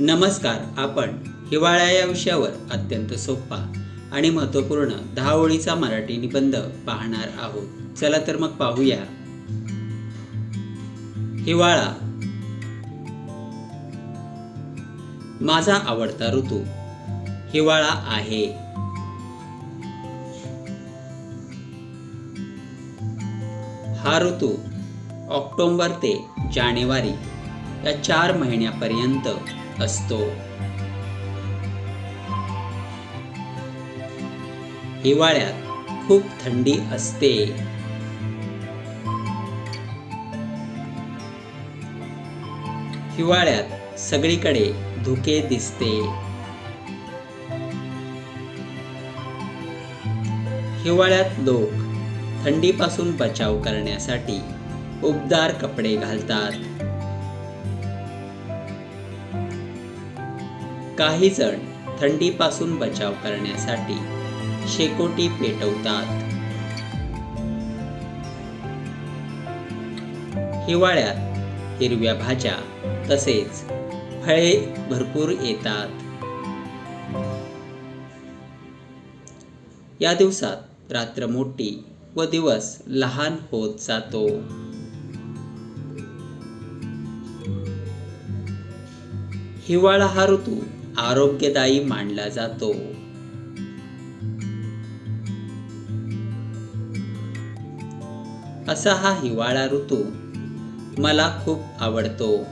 नमस्कार आपण हिवाळ्या या विषयावर अत्यंत सोपा आणि महत्त्वपूर्ण दहा ओळीचा मराठी निबंध पाहणार आहोत. चला तर मग पाहूया. हिवाळा. माझा आवडता ऋतू हिवाळा आहे. हा ऋतू ऑक्टोंबर ते जानेवारी या चार महिन्यापर्यंत असतो. हिवाळ्यात खूप थंडी असते. हिवाळ्यात सगळीकडे धुके दिसते. हिवाळ्यात लोक थंडीपासून बचाव करण्यासाठी उबदार कपडे घालतात. काही जण थंडीपासून बचाव करण्यासाठी शेकोटी पेटवतात. हिवाळ्यात हिरव्या भाज्या तसेच फळे भरपूर येतात. या दिवसात रात्र मोठी व दिवस लहान होत जातो. हिवाळा हा ऋतू आरोग्यदायी मानला जातो. असा हा हिवाळा ऋतू मला खूप आवडतो.